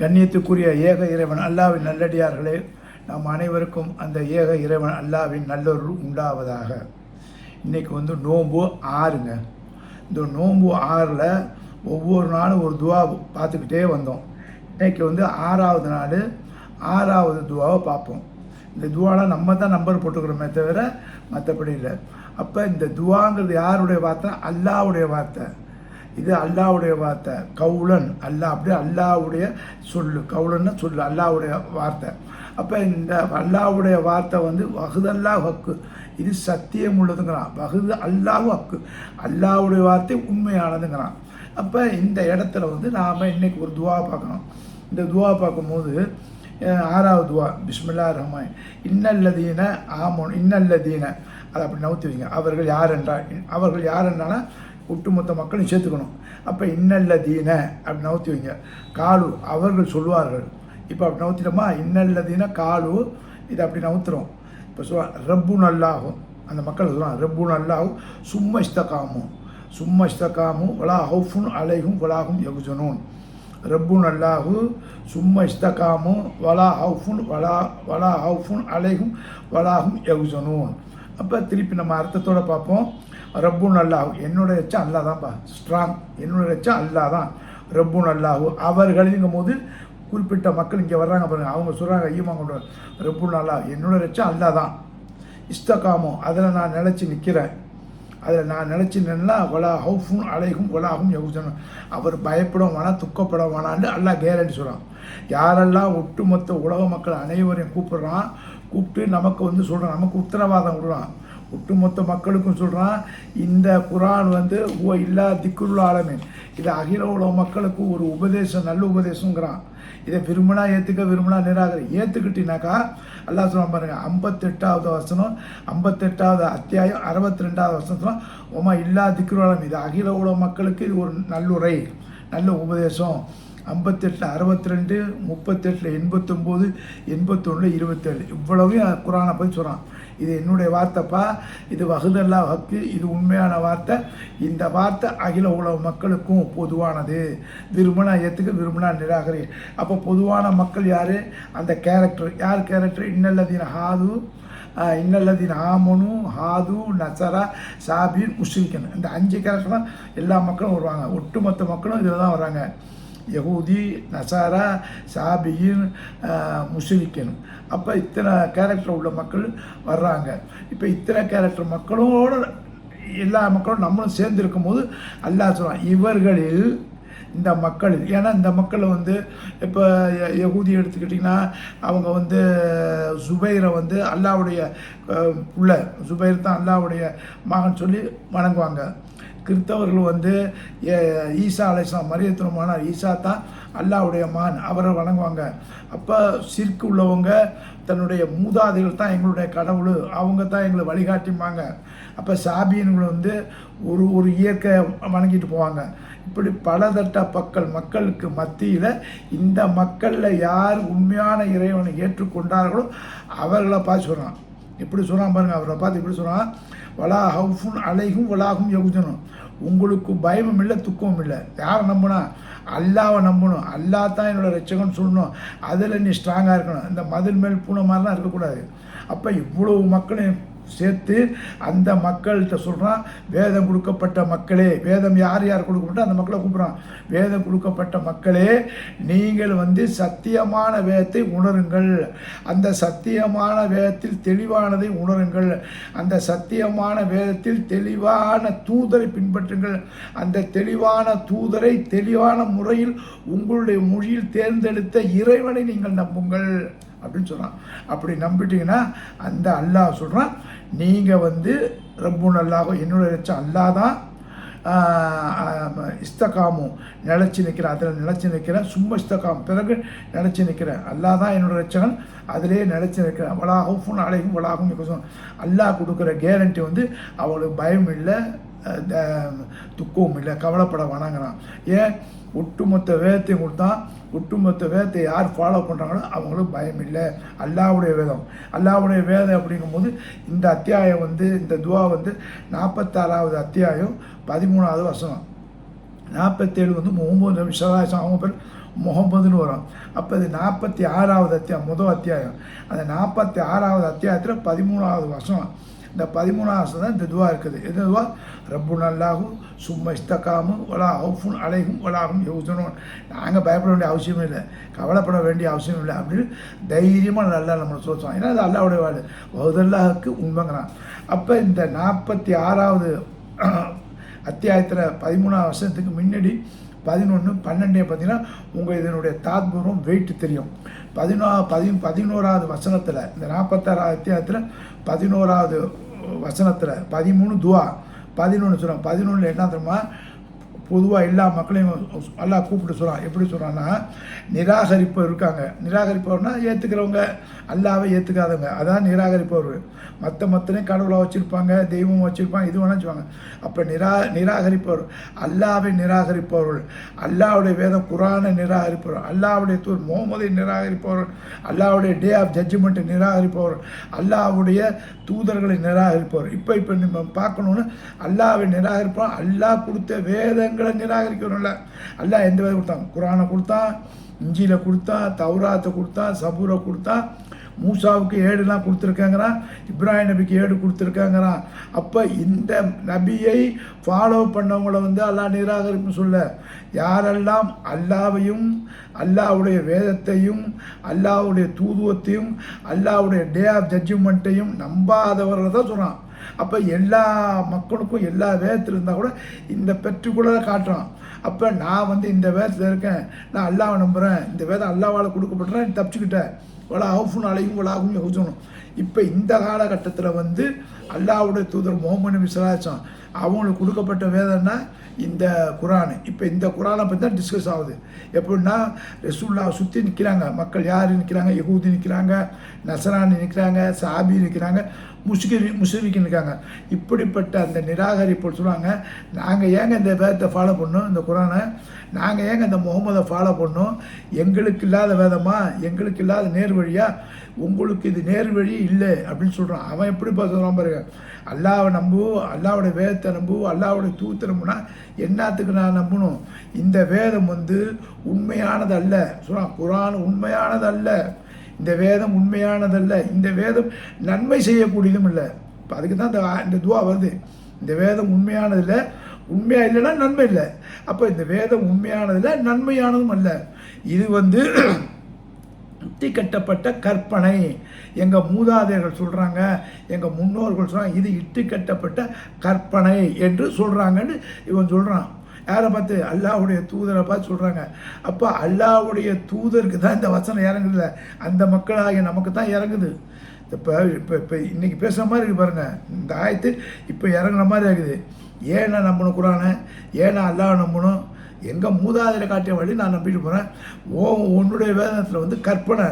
கண்ணியத்துக்குரிய ஏக இறைவன் அல்லாவின் நல்லடியார்களே நாம் அனைவருக்கும் அந்த ஏக இறைவன் அல்லாவின் நல்லொரு உண்டாவதாக. இன்றைக்கி வந்து நோன்பு ஆறுங்க. இந்த நோன்பு ஆறில் ஒவ்வொரு நாளும் ஒரு துவா பார்த்துக்கிட்டே வந்தோம். இன்னைக்கு வந்து ஆறாவது நாள் ஆறாவது துவாவை பார்ப்போம். இந்த துவாலாம் நம்ம தான் நம்பர் போட்டுக்கிறோமே தவிர மற்றபடி இல்லை. அப்போ இந்த துவாங்கிறது யாருடைய வார்த்தை? அல்லாவுடைய வார்த்தை. இது அல்லாவுடைய வார்த்தை. கவுலன் அல்லாஹ் அப்படியே அல்லாவுடைய சொல்லு. கவுளன்னு சொல்லு அல்லாவுடைய வார்த்தை. அப்போ இந்த அல்லாவுடைய வார்த்தை வந்து வகுதல்லா ஹக்கு. இது சத்தியம் உள்ளதுங்கிறான். வகுது அல்லாஹ் ஹக்கு. அல்லாவுடைய வார்த்தை உண்மையானதுங்கிறான். அப்போ இந்த இடத்துல வந்து நாம் இன்றைக்கி ஒரு துவா பார்க்கணும். இந்த துவா பார்க்கும்போது ஆறாவது துவா. பிஸ்மில்லா ரஹ்மான். இன்னல்லதீன ஆமோன் இன்னல்லதீன. அதை அப்படி நவுத்தி வைங்க. அவர்கள் யார் என்றால் அவர்கள் யார் என்றால் ஒட்டுமொத்த மக்களையும் சேர்த்துக்கணும். அப்போ இன்னல்லதீன அப்படி நவுத்தி வைங்க. காலு அவர்கள் சொல்வார்கள் இப்போ அப்படி நவுத்திட்டோமா? இன்னல்லதீன காலு இதை அப்படி நவுத்துறோம். இப்போ சொல்ல ரப்பு நல்லாகும் அந்த மக்கள் சொல்லுவாங்க ரப்பு நல்லாகும் சும்மா இஷ்டகாமும் சும்மா இஷ்டகாமும் வலா ஹவுஃபுன் அலைகும் வலாகும் யகுஜனூன். ரப்பு அல்லாஹு சும்மா இஷ்டகாமும் வலா ஹவுஃபுன் வலா வலா ஹவுஃபுன் அலைகும் வலாகும் யகுஜனூன். அப்போ திருப்பி நம்ம அர்த்தத்தோடு பார்ப்போம். ரப்புன் அல்லாஹு என்னோட எச்சம் அல்லா தான்ப்பா ஸ்ட்ராங் என்னோட எச்சம் அல்லா தான் ரப்புன் அல்லாஹு அவர்களுங்கும் போது குறிப்பிட்ட மக்கள் இங்கே வர்றாங்க பாருங்கள் அவங்க சொல்கிறாங்க ஈமா கொண்டு வர. ரப்புன் அல்லாஹ் என்னோட எச்சம் அல்லா தான் இஸ்தகாமோ அதில் நான் நினச்சி நிற்கிறேன் அதில் நான் நினச்சி நின்னா வலா ஹவுஃபும் அலைகும் வலாகும் யோசனும் அவர் பயப்பட வேணாம் துக்கப்பட வேணான்னு அல்லாஹ் கேரண்டி சொல்கிறான் யாரெல்லாம் ஒட்டுமொத்த உலக மக்கள் அனைவரையும் கூப்பிடுறான் கூப்பிட்டு நமக்கு வந்து சொல்கிறான் நமக்கு உத்தரவாதம் விடுறான் ஒட்டுமொத்த மக்களுக்கும் சொல்கிறான் இந்த குரான் வந்து ஓ இல்லா திக்குள்ள ஆலமீன். இது அகில உலக மக்களுக்கு ஒரு உபதேசம் நல்ல உபதேசங்கிறான் இதை விரும்பினா ஏற்றுக்க விரும்பினா நிராகரி. ஏற்றுக்கிட்டினாக்கா அல்லா சொல்ல பாருங்க ஐம்பத்தெட்டாவது வசனம் ஐம்பத்தெட்டாவது அத்தியாயம் அறுபத்தி ரெண்டாவது வசனம் உமா இல்லா திக்ருவலம் இது அகில உலக மக்களுக்கு இது ஒரு நல்லுரை நல்ல உபதேசம். ஐம்பத்தெட்டில் அறுபத்தி ரெண்டு முப்பத்தெட்டில் எண்பத்தொம்போது எண்பத்தொன்று இருபத்தேழு. இவ்வளவையும் குரானை பற்றி சொல்கிறான் இது என்னுடைய வார்த்தைப்பா. இது வகுதல்லா ஹக்கு இது உண்மையான வார்த்தை. இந்த வார்த்தை அகில உலக மக்களுக்கும் பொதுவானது. விரும்பினா ஏற்றுக்க விரும்பினா நிராகரி. அப்போ பொதுவான மக்கள் யார்? அந்த கேரக்டர் யார் கேரக்டர் இன்னல்லதீன ஹாது ஆஹ், ஆமனு ஹாது நசரா சாபின் முஷ்ரிக்கன் இந்த அஞ்சு கேரக்டர்லாம் எல்லா மக்களும் வருவாங்க. ஒட்டுமொத்த மக்களும் இதில் தான் வராங்க யகூதி நசாரா சாபியின் முஸ்லிக்கன் அப்போ இத்தனை கேரக்டர் உள்ள மக்கள் வர்றாங்க. இப்போ இத்தனை கேரக்டர் மக்களோட எல்லா மக்களும் நம்மளும் சேர்ந்து இருக்கும்போது அல்லாஹ் சொல்கிறான் இவர்களில் இந்த மக்கள் ஏன்னா இந்த மக்கள் வந்து இப்போ ய- யகூதி எடுத்துக்கிட்டிங்கன்னா அவங்க வந்து சுபைரை வந்து அல்லாவுடைய புள்ள சுபைர் தான் அல்லாவுடைய மகன் சொல்லி வணங்குவாங்க. கிறிஸ்தவர்கள் வந்து ஏ- ஈசா அலைஸ்லாம் மரியத்துவமானார் ஈசா தான் அல்லாவுடைய மான் அவரை வணங்குவாங்க. அப்போ சிற்கு உள்ளவங்க தன்னுடைய மூதாதைகள் தான் எங்களுடைய கடவுள். அவங்க தான் எங்களை வழிகாட்டிம்பாங்க. அப்போ சாபியன்கள் வந்து ஒரு ஒரு இயற்கை வணங்கிட்டு போவாங்க. இப்படி பலதட்ட மக்கள் மக்களுக்கு மத்தியில் இந்த மக்களில் யார் உண்மையான இறைவனை ஏற்றுக்கொண்டார்களோ அவர்களை பார்த்து சொல்கிறான் எப்படி சொல்கிறான் பாருங்கள் அவரை பார்த்து எப்படி சொல்கிறான் வலா ஹவுஃபுன் அலைகும் வலாகும் யகுஜனும் உங்களுக்கு பயமும் இல்லை துக்கமும் இல்லை. யாரை நம்பினா அல்லாவை நம்பணும். அல்லா தான் என்னோட ரட்சகன் சொல்லணும். அதில் நீ ஸ்ட்ராங்காக இருக்கணும். இந்த மதில் மேல் பூனை மாதிரிலாம் இருக்கக்கூடாது. அப்போ இவ்வளவு மக்களும் சேர்த்து அந்த மக்கள்கிட்ட சொல்கிறான் வேதம் கொடுக்கப்பட்ட மக்களே. வேதம் யார் யார் கொடுக்கப்பட்ட அந்த மக்களை கூப்பிட்றான். வேதம் கொடுக்கப்பட்ட மக்களே நீங்கள் வந்து சத்தியமான வேதத்தை உணருங்கள். அந்த சத்தியமான வேதத்தில் தெளிவானதை உணருங்கள். அந்த சத்தியமான வேதத்தில் தெளிவான தூதரை பின்பற்றுங்கள். அந்த தெளிவான தூதரை தெளிவான முறையில் உங்களுடைய மொழியில் தேர்ந்தெடுத்த இறைவனை நீங்கள் நம்புங்கள். அப்படின்னு சொல்கிறான் அப்படி நம்பிட்டீங்கன்னா அந்த அல்லாஹ் சொல்கிறான் நீங்கள் வந்து ரொம்ப அல்லாஹோ என்னோட லட்சம் அல்லாஹ் தான் இஸ்தகாமும் நிலச்சி நிற்கிறேன். அதில் நிலச்சி நிற்கிறேன் சும்மா இஸ்தகாம். பிறகு நிலச்சி நிற்கிறேன். அல்லாஹ் தான் என்னோட ரட்சகன் அதிலே நிலச்சி நிற்கிறேன். வளாகும் அழைக்கும் வளாகும் இருக்கும் அல்லாஹ் கொடுக்குற கேரண்டி வந்து அவளுக்கு பயம் இல்லை துக்கமும் இல்லை கவலைப்பட வேணாங்கிறான். ஏன்? ஒட்டுமொத்த வேதத்தையும் கொடுத்தான். ஒட்டுமொத்த வேதத்தை யார் ஃபாலோ பண்ணுறாங்களோ அவங்களுக்கு பயம் இல்லை. அல்லாவுடைய வேதம். அல்லாவுடைய வேதம் அப்படிங்கும்போது இந்த அத்தியாயம் வந்து இந்த துவா வந்து நாற்பத்தாறாவது அத்தியாயம் பதிமூணாவது வசனம். நாற்பத்தேழு வந்து முகமது விசவாசம் அவங்க பேர் முகமதுன்னு வரும் அப்போ இது நாற்பத்தி ஆறாவது அத்தியாயம் முதல் அத்தியாயம். அந்த நாற்பத்தி ஆறாவது அத்தியாயத்தில் பதிமூணாவது வருஷம் இந்த பதிமூணாவது வருஷம் தான் இந்த துவா இருக்குது. எது துவா? ரப்பு நல்லாகும் சும்மா இஸ்தக்காமும் வலா ஹவுஃபுன் அலைகும் வலாகும் யோசனும் நாங்கள் பயப்பட வேண்டிய அவசியமே இல்லை. கவலைப்பட வேண்டிய அவசியம் இல்லை அப்படின்னு தைரியமாக நல்லா நம்மளை சொல்லுவோம் ஏன்னா அது அல்லாவுடைய வாழ் பௌதல்லாஹுக்கு உண்மைங்கிறான். அப்போ இந்த நாற்பத்தி ஆறாவது அத்தியாயத்தில் பதிமூணாவது வருஷத்துக்கு முன்னாடி பதினொன்று பன்னெண்டே பார்த்தீங்கன்னா உங்கள் இதனுடைய தாத்பூர்வம் வெயிட் தெரியும். பதினோ பதி பதினோராவது வசனத்தில் இந்த நாற்பத்தாறாவது அத்தியாயத்தில் பதினோராவது வசனத்தில் பதிமூணு துவா பதினொன்று சொல்லுவோம் பதினொன்று என்ன தெரியுமா? பொதுவாக எல்லா மக்களையும் எல்லாம் கூப்பிட்டு சொல்கிறான் எப்படி சொல்கிறான்னா நிராகரிப்பவர் இருக்காங்க. நிராகரிப்பவர்னா ஏற்றுக்கிறவங்க அல்லாவே ஏற்றுக்காதவங்க அதான் நிராகரிப்பவர். மற்ற மற்றனையும் கடவுளாக வச்சுருப்பாங்க தெய்வம் வச்சுருப்பாங்க இது வேணாம் வச்சுப்பாங்க அப்போ நிரா நிராகரிப்பவர் அல்லாவை நிராகரிப்பவர்கள் அல்லாவுடைய வேதம் குரானை நிராகரிப்பவர். அல்லாவுடைய தூர் முகமதை நிராகரிப்பவர்கள் அல்லாவுடைய டே ஆஃப் ஜட்ஜ்மெண்ட்டை நிராகரிப்பவர்கள் அல்லாவுடைய தூதர்களை நிராகரிப்பவர். இப்போ இப்போ நம்ம பார்க்கணுன்னு அல்லாவை நிராகரிப்போம் அல்லாஹ் கொடுத்த வேதங்கள் நிராகரிக்கிறோம்ல அல்லாஹ் எந்த விதம் கொடுத்தான்? குரானை கொடுத்தான் இஞ்சியில் கொடுத்தா தௌராத்தை கொடுத்தா சபூரை கொடுத்தா மூசாவுக்கு ஏடுலாம் கொடுத்துருக்காங்கிறான் இப்ராஹிம் நபிக்கு ஏடு கொடுத்துருக்காங்கிறான் அப்போ இந்த நபியை ஃபாலோ பண்ணவங்கள வந்து அல்லாஹ் நிராகரிப்பு சொல்ல. யாரெல்லாம் அல்லாவையும் அல்லாவுடைய வேதத்தையும் அல்லாவுடைய தூதுவத்தையும் அல்லாவுடைய டே ஆஃப் ஜட்ஜ்மெண்ட்டையும் நம்பாதவர்கள் தான் சொல்கிறான் அப்போ எல்லா மக்களுக்கும் எல்லா வேதத்தில் இருந்தால் கூட இந்த பெற்றுக்குள்ள காட்டுறான். அப்போ நான் வந்து இந்த வேதத்தில் இருக்கேன். நான் அல்லாவை நம்புகிறேன் இந்த வேதம் அல்லாவால் கொடுக்கப்பட்டுறேன் தப்பிச்சுக்கிட்டேன் இவ்வளோ அவுஃபுன் அலையும் வளாகும் யோசனும் இப்போ இந்த காலகட்டத்தில் வந்து அல்லாவுடைய தூதர் முகமது விசலாச்சம் அவங்களுக்கு கொடுக்கப்பட்ட வேதம்னா இந்த குரான். இப்போ இந்த குரானை பற்றி தான் டிஸ்கஸ் ஆகுது. எப்படின்னா ரெசுல்லா சுற்றி நிற்கிறாங்க மக்கள் யார் நிற்கிறாங்க யகூதி நிற்கிறாங்க நசரானி நிற்கிறாங்க சாபி நிற்கிறாங்க முஸ்கி முஸ்லிமிக்கு இருக்காங்க இப்படிப்பட்ட அந்த நிராகரிப்பு சொல்லுவாங்க. நாங்கள் ஏங்க இந்த வேதத்தை ஃபாலோ பண்ணோம் இந்த குரானை? நாங்கள் ஏங்க இந்த முகமதை ஃபாலோ பண்ணோம் எங்களுக்கு இல்லாத வேதமாக எங்களுக்கு இல்லாத நேர் வழியாக உங்களுக்கு இது நேர் வழி இல்லை அப்படின்னு சொல்கிறான் அவன் எப்படி சொல்கிறான் பாருங்க. அல்லாவை நம்பு அல்லாவுடைய வேதத்தை நம்பு அல்லாவுடைய தூத்தை நம்புனா என்னத்துக்கு நான் நம்பணும்? இந்த வேதம் வந்து உண்மையானது அல்ல சொல்கிறான் குரான் உண்மையானது அல்ல இந்த வேதம் உண்மையானதல்ல. இந்த வேதம் நன்மை செய்யக்கூடியதும் இல்லை. இப்போ அதுக்கு தான் இந்த இந்த துவா வருது. இந்த வேதம் உண்மையானதில்லை. உண்மையாக இல்லைன்னா நன்மை இல்லை. அப்போ இந்த வேதம் உண்மையானதில்லை நன்மையானதும் அல்ல. இது வந்து சுத்தி கட்டப்பட்ட கற்பனை. எங்கள் மூதாதையர்கள் சொல்கிறாங்க எங்கள் முன்னோர்கள் சொல்கிறாங்க இது இட்டு கட்டப்பட்ட கற்பனை என்று சொல்கிறாங்கன்னு இவன் சொல்கிறான் யாரை பார்த்து அல்லாஹுடைய தூதரை பார்த்து சொல்கிறாங்க அப்போ அல்லாஹுடைய தூதருக்கு தான் இந்த வசனம் இறங்குதுல அந்த மக்களாகிய நமக்கு தான் இறங்குது. இப்போ இப்போ இப்போ இன்றைக்கி பேசுகிற மாதிரி இருக்குது பாருங்கள் இந்த ஆயத்து இப்போ இறங்குற மாதிரி இருக்குது. ஏன்னா நம்பணும் குரானை ஏன்னா அல்லாஹ் நம்பணும். எங்கள் மூதாதையில் காட்டிய வழி நான் நம்பிட்டு போகிறேன் ஓ உன்னுடைய வேதனத்தில் வந்து கற்பனை.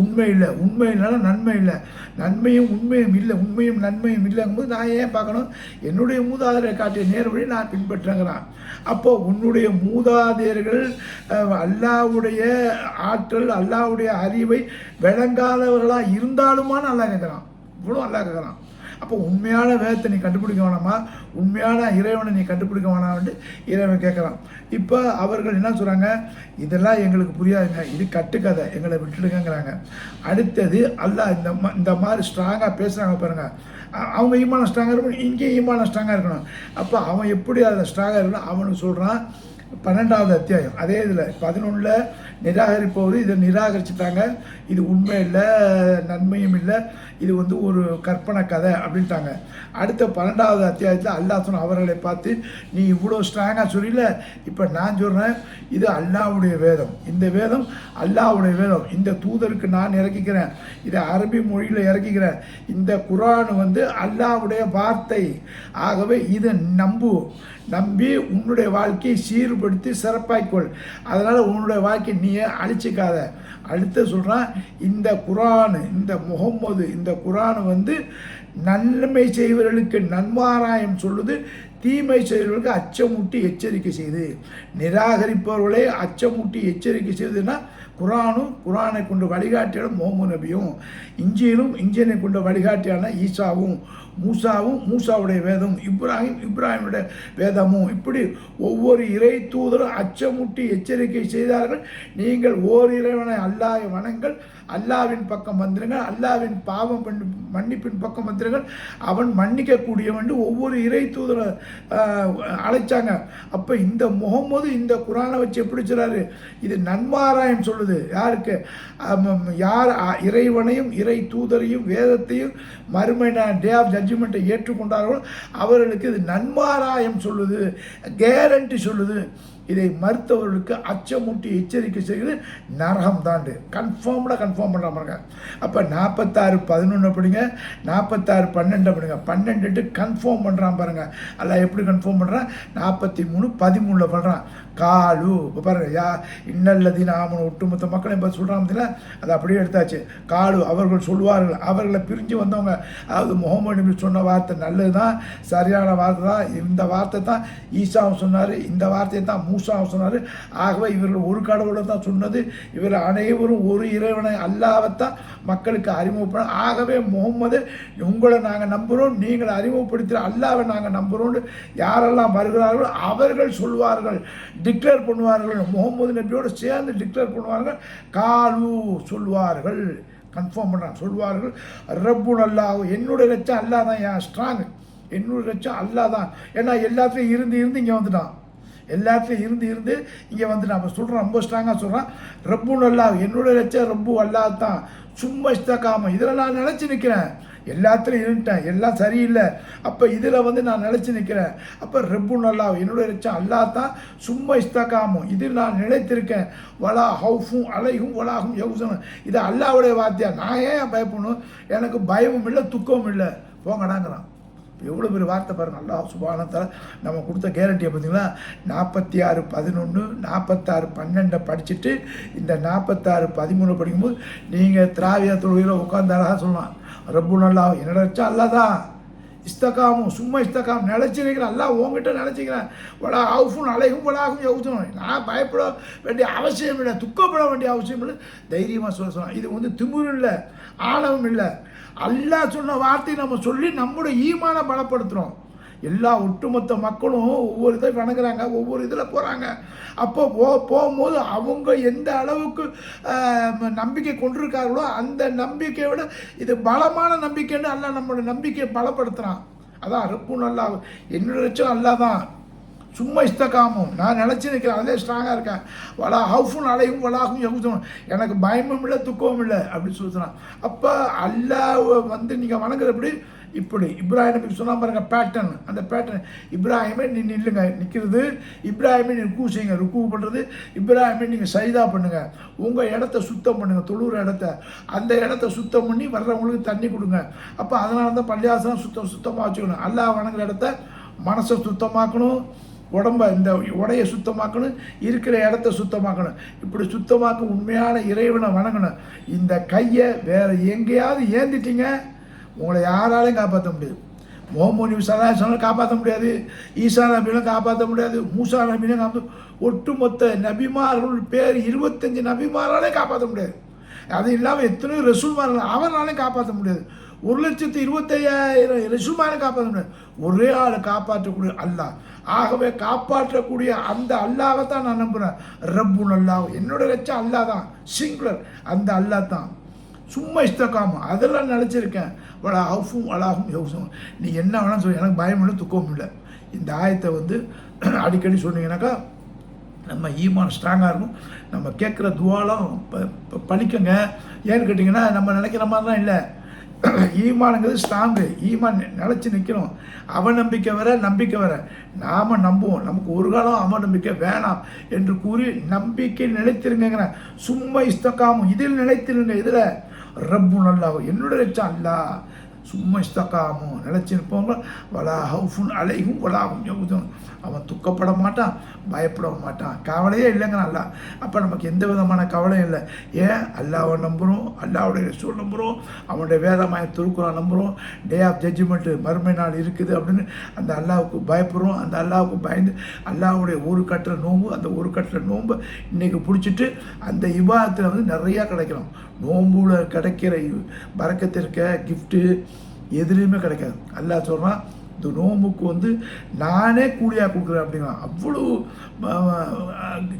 உண்மை இல்லை உண்மை இல்லைனா நன்மை இல்லை. நன்மையும் உண்மையும் இல்லை உண்மையும் நன்மையும் இல்லைங்கும்போது நான் ஏன் பார்க்கணும்? என்னுடைய மூதாதையரை காட்டிய நேர்வழி நான் பின்பற்றுங்கிறான் அப்போது உன்னுடைய மூதாதையர்கள் அல்லாவுடைய ஆற்றல் அல்லாவுடைய அறிவை விளங்காதவர்களாக இருந்தாலுமான்னு நல்லா கேட்குறான். இவ்வளோ நல்லா கேட்குறான். அப்போ உண்மையான வேதத்தை நீ கண்டுபிடிக்க வேணாமா? உண்மையான இறைவனை நீ கண்டுபிடிக்க வேணாம்னு இறைவன் கேட்குறான். இப்போ அவர்கள் என்ன சொல்கிறாங்க இதெல்லாம் எங்களுக்கு புரியாதுங்க. இது கட்டுக்கதை. எங்களை விட்டுடுங்கிறாங்க அடுத்தது அல்ல இந்த இந்த மாதிரி ஸ்ட்ராங்காக பேசுகிறாங்க பாருங்கள் அவங்க ஈமான ஸ்ட்ராங்காக இருக்கணும். இங்கேயும் ஈமான ஸ்ட்ராங்காக இருக்கணும். அப்போ அவன் எப்படி அதை ஸ்ட்ராங்காக இருக்கணும்? அவனுக்கு சொல்கிறான் பன்னெண்டாவது அத்தியாயம். அதே இதில் பதினொன்றில் நிராகரிப்பவர் இதை நிராகரிச்சுட்டாங்க. இது உண்மை இல்லை நன்மையும் இல்லை இது வந்து ஒரு கற்பனை கதை அப்படின்ட்டாங்க. அடுத்த பன்னெண்டாவது அத்தியாயத்தில் அல்லா அவர்களை பார்த்து நீ இவ்வளோ ஸ்ட்ராங்காக சொல்லல? இப்போ நான் சொல்கிறேன் இது அல்லாவுடைய வேதம். இந்த வேதம் அல்லாவுடைய வேதம். இந்த தூதருக்கு நான் இறக்கிக்கிறேன். இதை அரபி மொழியில் இறக்கிக்கிறேன். இந்த குரான் வந்து அல்லாவுடைய வார்த்தை. ஆகவே இதை நம்பு. நம்பி உன்னுடைய வாழ்க்கையை சீர்படுத்தி சிறப்பாய்க்கொள் அதனால் உன்னுடைய வாழ்க்கையை நீயே அழிச்சிக்காத. அடுத்து சொல்கிறான் இந்த குரான் இந்த முகம்மது இந்த குரான் வந்து நன்மை செய்வர்களுக்கு நன்மாராயம் சொல்லுது தீமை செய்வர்களுக்கு அச்சமூட்டி எச்சரிக்கை செய்து. நிராகரிப்பவர்களே அச்சமூட்டி எச்சரிக்கை செய்வதுன்னா குரானும் குரானை கொண்டு வழிகாட்டியான முகமது நபியும் இஞ்சியிலும் இஞ்சியனை கொண்டு வழிகாட்டியான ஈசாவும் மூசாவும் மூசாவுடைய வேதம் இப்ராஹிம் இப்ராஹிமுடைய வேதமும் இப்படி ஒவ்வொரு இறை தூதரும் அச்சமுட்டி எச்சரிக்கை செய்தார்கள். நீங்கள் ஓர் இறைவனை அல்லாஹ் வணங்கள் அல்லாவின் பக்கம் வந்துருங்கள் அல்லாவின் பாவம் பண்ணி மன்னிப்பின் பக்கம் வந்துருங்கள். அவன் மன்னிக்கக்கூடியவன் ஒவ்வொரு இறை தூதரை அழைச்சாங்க. அப்போ இந்த முகமது இந்த குரானை வச்சு எப்படி சொல்கிறாரு இது நன்மாராயம் சொல்லுது. யாருக்கு? யார் அ, இறைவனையும் இறை தூதரையும் வேதத்தையும் மறுமை டே ஆஃப் ஜட்ஜ்மெண்ட்டை ஏற்றுக்கொண்டார்களோ அவர்களுக்கு இது நன்மாராயம் சொல்லுது கேரண்டி சொல்லுது. இதை மறுத்தவர்களுக்கு அச்சமூட்டி எச்சரிக்கை செய்கிறது நரகம் தாண்டு கன்ஃபார்ம்டாக கன்ஃபார்ம் பண்ணுற பாருங்க. அப்போ நாற்பத்தாறு பதினொன்று அப்படிங்க நாற்பத்தாறு பன்னெண்டு அப்படிங்க பன்னெண்டுட்டு கன்ஃபார்ம் பண்ணுறான் பாருங்கள் அல்ல எப்படி கன்ஃபார்ம் பண்ணுறான் நாற்பத்தி மூணு பதிமூணில் பண்ணுறான் காலு. இப்போ பாருங்க யா இன்னல்லதி நாமன் ஒட்டுமொத்த மக்கள் இப்போ சொல்கிறான் அதை அப்படியே எடுத்தாச்சு. காலு அவர்கள் சொல்வார்கள் அவர்களை பிரிஞ்சு வந்தவங்க. அதாவது முகமது நபி சொன்ன வார்த்தை நல்லது தான் சரியான வார்த்தை தான் இந்த வார்த்தை தான் ஈசாவும் சொன்னார் இந்த வார்த்தையை தான் மூசாவும் சொன்னார். ஆகவே இவர்கள் ஒரு கடவுளை தான் சொன்னது. இவர் அனைவரும் ஒரு இறைவனை அல்லாவத்தான் மக்களுக்கு அறிமுகப்பட ஆகவே முகம்மது உங்களை நாங்கள் நம்புகிறோம் நீங்கள் அறிமுகப்படுத்துகிற அல்லாவை நாங்கள் நம்புகிறோம்னு யாரெல்லாம் வருகிறார்களோ அவர்கள் சொல்வார்கள். டிக்ளேர் பண்ணுவார்கள். முகமது நபியோடு சேர்ந்து டிக்ளேர் பண்ணுவார்கள். காலு சொல்வார்கள். கன்ஃபார்ம் பண்ணுறாங்க சொல்வார்கள். ரப்பு அல்லாஹ் என்னுடைய லட்சம் அல்லாஹ் தான் ஏன் ஸ்ட்ராங் என்னுடைய லட்சம் அல்லாஹ் தான். ஏன்னா எல்லாத்துலேயும் இருந்து இருந்து இங்கே வந்துட்டான். எல்லாத்துலையும் இருந்து இருந்து இங்கே வந்துட்டான். அப்போ சொல்கிறோம் ரொம்ப ஸ்ட்ராங்காக சொல்கிறான் ரப்பு அல்லாஹ் என்னுடைய லட்சம் ரப்பு அல்லாஹ் தான். சும்மா இஸ்தகாம இதில் நான் நினச்சி நிற்கிறேன் எல்லாத்துலையும் இருந்துட்டேன். எல்லாம் சரியில்லை. அப்போ இதில் வந்து நான் நினச்சி நிற்கிறேன் அப்போ ரெப்பு நல்லா என்னுடைய லட்சம் அல்லா தான் சும்மா இஸ்தகாமும் இதில் நான் நிலைத்திருக்கேன். வலா ஹவுஃபும் அலைகும் வலாகும் யவுசனும் இது அல்லாவுடைய வார்த்தையா நான் ஏன் பயப்படணும்? எனக்கு பயமும் இல்லை துக்கமும் இல்லை. போங்கடாங்கிறான். எவ்வளோ பெரிய வார்த்தை பாருங்க. நல்லா சுபானத்தால் நம்ம கொடுத்த கேரண்டியை பார்த்தீங்களா நாற்பத்தி ஆறு பதினொன்று நாற்பத்தாறு பன்னெண்டை படிச்சுட்டு இந்த நாற்பத்தாறு பதிமூணு படிக்கும்போது நீங்கள் திராவிய தொழிலில் உட்காந்து அழகாக சொல்லலாம். ரப்பு நல்லா என்னோட வச்சா அல்லாதான். இஸ்தகாமும் சும்மா இஸ்தகாம் நினச்சிருக்கிறேன் அல்லா எல்லாம் உங்ககிட்ட நினச்சிக்கிறேன் வடா ஆஃபும் அலைகும் வடாகும் யவுத்தும் நான் பயப்பட வேண்டிய அவசியம் இல்லை துக்கப்பட வேண்டிய அவசியம் இல்லை. தைரியமாக சொல்ல சொல்லலாம் இது வந்து திமிரு இல்லை ஆணவம் இல்லை. அல்லா சொன்ன வார்த்தையை நம்ம சொல்லி நம்மளோட ஈமான பலப்படுத்துகிறோம் எல்லா ஒட்டுமொத்த மக்களும் ஒவ்வொரு இதை வணங்குறாங்க ஒவ்வொரு இதில் போகிறாங்க அப்போ போ போகும்போது அவங்க எந்த அளவுக்கு நம்பிக்கை கொண்டிருக்கார்களோ அந்த நம்பிக்கையை விட இது பலமான நம்பிக்கைன்னு அல்லாஹ் நம்மளோட நம்பிக்கையை பலப்படுத்துகிறான் அதான் அறுப்பும் நல்லா என்னோட லட்சம் அல்லா தான் சும்மா இஸ்தகாமும் நான் நினச்சி நிற்கிறேன் அதிலே ஸ்ட்ராங்காக இருக்கேன். வலா ஹவுஃபுன் அலையும் வலாகும் யகுதும் எனக்கு பயமும் இல்லை துக்கமும் இல்லை அப்படின்னு சொல்லுறான் அப்போ அல்லாஹ் வந்து நீங்கள் வணங்குறப்படி இப்படி. இப்ராஹிம் நபி சொன்னா பேட்டர்ன் அந்த பேட்டர்ன் இப்ராஹிமே நீ நில்லுங்க நிற்கிறது இப்ராஹிமே நீ ருக்கு செய்யுங்க ருக்கு பண்ணுறது இப்ராஹிமே நீங்கள் சைதா பண்ணுங்கள் உங்கள் இடத்த சுத்தம் பண்ணுங்கள் தொழுற இடத்த. அந்த இடத்த சுத்தம் பண்ணி வர்றவங்களுக்கு தண்ணி கொடுங்க. அப்போ அதனால தான் பள்ளியாசனம் சுத்தம் சுத்தமாக வச்சுக்கணும். அல்லா வணங்குற இடத்த மனசை சுத்தமாக்கணும். உடம்ப இந்த உடையை சுத்தமாக்கணும். இருக்கிற இடத்த சுத்தமாக்கணும். இப்படி சுத்தமாக்க உண்மையான இறைவனை வணங்கணும். இந்த கையை வேறு எங்கேயாவது ஏந்திட்டிங்க உங்களை யாராலையும் காப்பாற்ற முடியாது. மோமோனி நபி காப்பாற்ற முடியாது. ஈசா நபியும் காப்பாற்ற முடியாது. மூசா நபியும் காப்பாற்ற ஒட்டுமொத்த நபிமார்கள் பேர் இருபத்தஞ்சி நபிமாராலே காப்பாற்ற முடியாது. அது இல்லாமல் எத்தனையோ ரசூல்மார்கள் அவராலையும் காப்பாற்ற முடியாது. ஒரு லட்சத்து இருபத்தையாயிரம் ரசூல்மாரை காப்பாற்ற முடியாது. ஒரே ஆளை காப்பாற்றக்கூடிய அல்லாஹ். ஆகவே காப்பாற்றக்கூடிய அந்த அல்லாவை தான் நான் நம்புகிறேன் ரப்புன் அல்லாஹ். என்னோட லட்சம் அல்லாஹ் தான். சிங்குலர் அந்த அல்லாஹ் தான். சும்மா இஷ்டக்காம அதெல்லாம் நினச்சிருக்கேன். வளா ஹவுஃபும் வளாகும் யவுசும் நீ என்ன வேணாலும் சொல்லி எனக்கு பயம் இல்லை துக்கமும் இல்லை. இந்த ஆயத்தை வந்து அடிக்கடி சொன்னீங்கன்னாக்கா நம்ம ஈமான் ஸ்ட்ராங்காக இருக்கும். நம்ம கேட்குற துவாலம் ப- ப- ஏன்னு கேட்டிங்கன்னா நம்ம நினைக்கிற மாதிரிலாம் இல்லை. ஈமானுங்கிறது ஸ்ட்ராங்கு ஈமான் நிலச்சி நிற்கிறோம் அவநம்பிக்கை வர நம்பிக்கை வர நாம் நம்புவோம். நமக்கு ஒரு காலம் அவநம்பிக்கை வேணாம் என்று கூறி நம்பிக்கை நிலைத்திருங்கிறேன் சும்மா இஸ்தக்காமும் இதில் நிலைத்திருங்க இதில். ரப்பு நல்லா என்னோட லட்சம் அல்லா. சும்மா இஸ்தக்காமும் நிலச்சி நிற்பவங்க வலா ஹவுஃபுன் அலைகும் வலாகும் யகுதும் அவன் துக்கப்பட மாட்டான். பயப்படவும் மாட்டான். கவலையே இல்லைங்க நல்லா. அப்போ நமக்கு எந்த விதமான கவலையும் இல்லை. ஏன்? அல்லாவை நம்புகிறோம் அல்லாவுடைய ரசூல் நம்புகிறோம் அவனுடைய வேதமாய துருக்குறான் நம்புகிறோம் டே ஆஃப் ஜட்ஜ்மெண்ட்டு மறுமை நாள் இருக்குது அப்படின்னு அந்த அல்லாவுக்கு பயப்படுறோம். அந்த அல்லாவுக்கு பயந்து அல்லாவுடைய ஒரு கட்டுற நோம்பு அந்த ஒரு கட்டுற நோம்பு இன்றைக்கி பிடிச்சிட்டு அந்த விவாதத்தில் வந்து நிறையா கிடைக்கணும். நோம்புல கிடைக்கிற பறக்கத்திற்க கிஃப்ட்டு எதுலேயுமே கிடைக்காது. அல்லாஹ் சொல்கிறான் இந்த நோம்புக்கு வந்து நானே கூலியாக கொடுக்குறேன் அப்படிங்கிறான். அவ்வளோ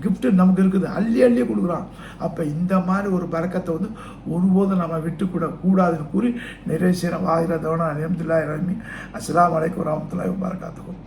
கிஃப்ட்டு நமக்கு இருக்குது. அள்ளி அள்ளி கொடுக்குறான். அப்போ இந்த மாதிரி ஒரு பறக்கத்தை வந்து ஒருபோதும் நம்ம விட்டுக்கூட கூடாதுன்னு கூறி நிறைய செய்கிற வாயில தவணை அலமதுல்லா இறமி அஸ்லாம் வலைக்கம் வரமத்துல்லாஹி வரகாத்துக்கும்